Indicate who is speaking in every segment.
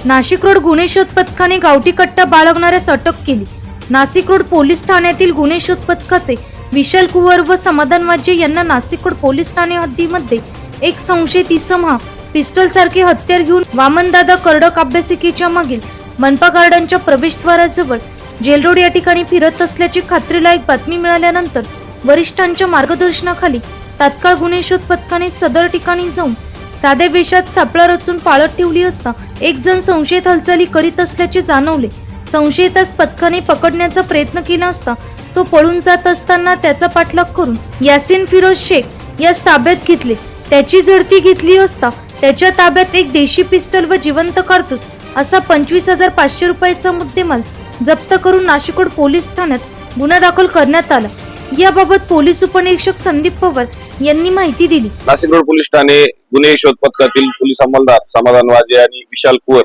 Speaker 1: Nashik road गुन्हे शोध पथकाने गावठी कट्टा बाळगणाऱ्यास अटक केली. नाशिक रोड पोलीस ठाण्यातील गुन्हे शोध पथकाचे विशाल कुवर व समाधान वाजे यांना नाशिक रोड पोलीस ठाणे हद्दीमध्ये एक संशयित इसम हा पिस्टल सारखे हत्यार घेऊन वामनदादा कर्डक अभ्यासिकेच्या मागील मनपा गार्डनच्या प्रवेशद्वाराजवळ जेल रोड या ठिकाणी फिरत असल्याची खात्रीलायक बातमी मिळाल्यानंतर वरिष्ठांच्या मार्गदर्शनाखाली तात्काळ गुन्हे शोध पथकाने सदर ठिकाणी जाऊन साध्या वेशात सापळा रचून पाळत ठेवली असता एक जण संशयित हालचाली करीत असल्याचे जाणवले. संशयितास पथकाने पकडण्याचा प्रयत्न केला असता तो पळून जात असताना त्याचा पाठलाग करून यासिन फिरोज शेख यास ताब्यात घेतले. त्याची झडती घेतली असता त्याच्या ताब्यात एक देशी पिस्टल व जिवंत कारतूस असा पंचवीस हजार पाचशे रुपयाचा मुद्देमाल जप्त करून नाशिकोड पोलीस ठाण्यात गुन्हा दाखल करण्यात आला. याबाबत पोलीस उपनिरीक्षक संदीप पवार यांनी माहिती दिली.
Speaker 2: नाशिक रोड पोलीस ठाणे गुन्हे शोध पथकातील पोलीस अंमलदार समाधान वाजे आणि विशाल कुवर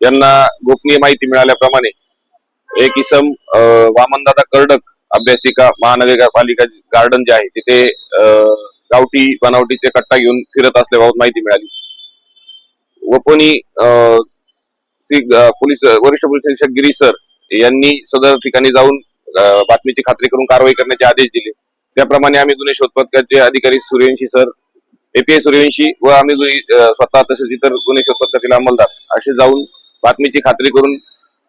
Speaker 2: यांना गोपनीय माहिती मिळाल्याप्रमाणे एक इसम अं, वामनदादा कर्डक अभ्यासिका महानगरपालिका गार्डन जे आहे तिथे अं, गावठी बनावटीचे कट्टा घेऊन फिरत असल्याबाबत माहिती मिळाली. व कोणी अं, पोलीस वरिष्ठ पोलीस निरीक्षक गिरी सर यांनी सदर ठिकाणी जाऊन बातमीची खात्री करून कारवाई करण्याचे आदेश दिले. त्याप्रमाणे आम्ही जुने शोध पथकाचे अधिकारी सूर्यवंशी सर एपीआय सूर्यवंशी व आम्ही जुनी स्वतः तसेच इतर गुन्हे शोध पथकातील अंमलदार असे जाऊन बातमीची खात्री करून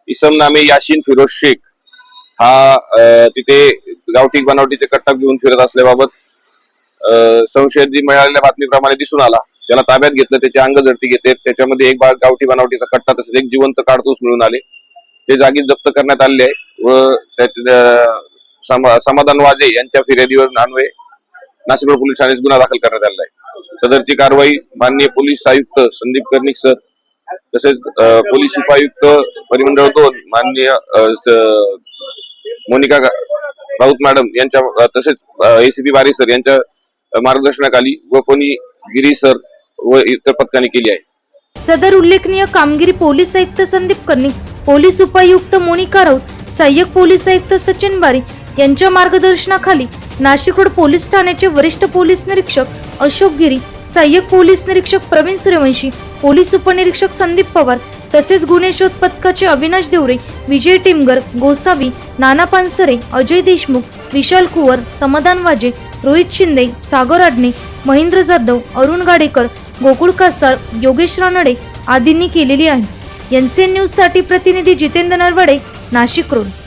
Speaker 2: इसम नामे याशीन फिरोज शेख हा अं, तिथे गावठी बनावटीचे कट्टा घेऊन फिरत असल्याबाबत अं, संशयित मिळालेल्या बातमीप्रमाणे दिसून आला. त्याला ताब्यात घेतलं त्याची अंग झडती घेते. त्याच्यामध्ये एक गावठी बनावटीचा कट्टा तसेच एक जिवंत काडतूस मिळून आले. ते जागी जप्त करण्यात आले आहे. व त्यात- समा- समाधान वाजे यांच्या फिर्यादीवर अन्वये नाशिक रोड पोलीस ठाण्यात गुन्हा दाखल करण्यात आलेला आहे. सदरची कारवाई माननीय पोलीस आयुक्त संदीप कर्णिक सर तसेच पोलीस उपायुक्त परिमंडळ दोन माननीय मोनिका राऊत मॅडम यांच्या तसेच एसीपी बारी सर यांच्या मार्गदर्शनाखाली व कोणी गिरी सर व इतर पथकाने केली आहे.
Speaker 1: सदर उल्लेखनीय कामगिरी पोलीस आयुक्त संदीप कर्णिक पोलीस उपायुक्त मोनिका राऊत सहाय्यक पोलीस आयुक्त सचिन बारी यांच्या मार्गदर्शनाखाली नाशिक रोड पोलीस ठाण्याचे वरिष्ठ पोलीस निरीक्षक अशोक गिरी सहाय्यक पोलीस निरीक्षक प्रवीण सूर्यवंशी पोलीस उपनिरीक्षक संदीप पवार तसेच गुन्हे शोध पथकाचे अविनाश देवरे विजय टिमगर गोसावी नाना पानसरे अजय देशमुख विशाल कुवर समाधान वाजे रोहित शिंदे सागर आडणे महेंद्र जाधव अरुण गाडेकर गोकुळ कासार योगेश रानडे आदींनी केलेली आहे. एनसीएन न्यूजसाठी प्रतिनिधी जितेंद्र नरवडे नाशिकरून